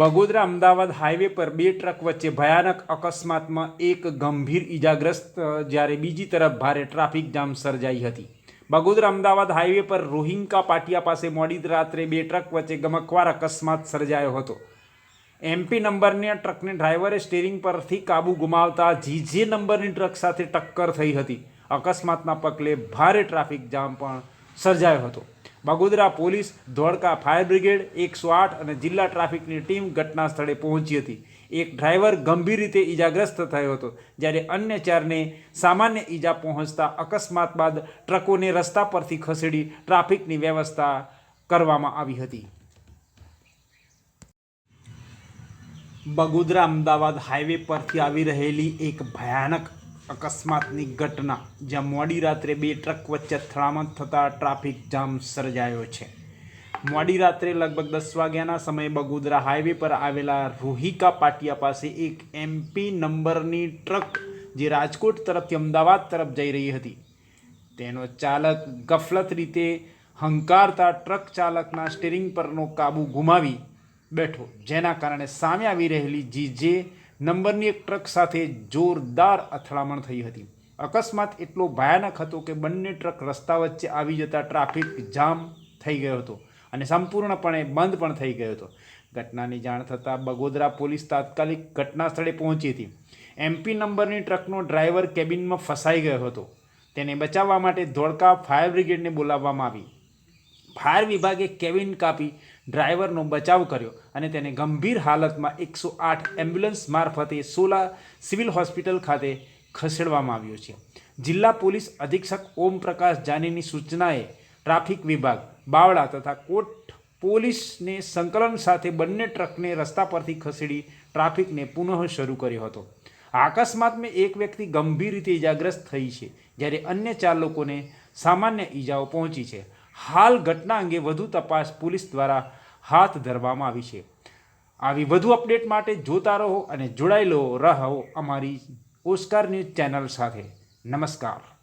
Bagodara Ahmedabad highway પર બે truck વચ્ચે ભયાનક અકસ્માતમાં એક ગંભીર ઇજાગ્રસ્ત જ્યારે બીજી તરફ ભારે ટ્રાફિક જામ સર્જાઈ હતી. બગોદરા અમદાવાદ હાઈવે પર રોહિંકા પાટિયા પાસે મોડી રાત્રે બે ટ્રક વચ્ચે ગમકવાર અકસ્માત સર્જાયો હતો. એમપી નંબરની, ટ્રકને ડ્રાઈવરે સ્ટેરિંગ પરથી કાબુ ગુમાવતા જીજે નંબરની ટ્રક સાથે ટક્કર થઈ હતી. અકસ્માતના પગલે ભારે ટ્રાફિક જામ પણ સર્જાયો હતો. Bagodara police, Dholka fire brigade, એકસો આઠ અને જિલ્લા ટ્રાફિકની ટીમ ઘટના સ્થળે પહોંચી હતી. એક ડ્રાઈવર ગંભીર રીતે ઈજાગ્રસ્ત થયો હતો, જ્યારે અન્ય ચારને સામાન્ય ઈજા પહોંચતા અકસ્માત બાદ ટ્રકોને રસ્તા પરથી ખસેડી ટ્રાફિકની વ્યવસ્થા કરવામાં આવી હતી. બગોદરા અમદાવાદ હાઈવે પરથી આવી રહેલી એક ભયાનક અકસ્માતની ઘટના, જ્યાં મોડી રાત્રે બે ટ્રક વચ્ચે અથડામણ થતાં ટ્રાફિક જામ સર્જાયો છે. મોડી રાત્રે લગભગ દસ વાગ્યાના સમયે બગોદરા હાઈવે પર આવેલા રોહિકા પાટિયા પાસે એક એમપી નંબરની ટ્રક, જે રાજકોટ તરફથી અમદાવાદ તરફ જઈ રહી હતી. તેનો ચાલક ગફલત રીતે હંકારતા ટ્રક ચાલકના સ્ટીરિંગ પરનો કાબુ ગુમાવી બેઠો, જેના કારણે સામે આવી રહેલી જીજે નંબરની એક ટ્રક સાથે જોરદાર અથડામણ થઈ હતી. અકસ્માત એટલો ભયાનક હતો કે બંને ટ્રક રસ્તા વચ્ચે આવી જતા ટ્રાફિક જામ થઈ ગયો હતો અને સંપૂર્ણપણે બંધ પણ થઈ ગયો હતો. ઘટનાની જાણ થતાં બગોદરા પોલીસ તાત્કાલિક ઘટના સ્થળે પહોંચી હતી. એમપી નંબરની ટ્રકનો ડ્રાઈવર કેબિનમાં ફસાઈ ગયો હતો. તેને બચાવવા માટે ધોળકા ફાયર બ્રિગેડને બોલાવવામાં આવી. ફાયર વિભાગે કેબિન કાપી ડ્રાઈવરનો બચાવ કર્યો અને તેને ગંભીર હાલતમાં એકસો આઠ એમ્બ્યુલન્સ મારફતે સોલા સિવિલ હોસ્પિટલ ખાતે ખસેડવામાં આવ્યો છે. જિલ્લા પોલીસ અધિક્ષક ઓમ પ્રકાશ જાનીની સૂચનાએ ટ્રાફિક વિભાગ, બાવળા તથા કોટ પોલીસને સંકલન સાથે બંને ટ્રકને રસ્તા પરથી ખસેડી ટ્રાફિકને પુનઃ શરૂ કર્યો હતો. અકસ્માતમાં એક વ્યક્તિ ગંભીર રીતે ઇજાગ્રસ્ત થઈ છે, જ્યારે અન્ય ચાર લોકોને સામાન્ય ઈજાઓ પહોંચી છે. હાલ ઘટના અંગે વધુ તપાસ પોલીસ દ્વારા હાથ ધરવામાં આવી છે. આવી વધુ અપડેટ માટે જોતા રહો અને જોડાયેલો રહો અમારી ઓસ્કાર ન્યૂઝ ચેનલ સાથે. નમસ્કાર.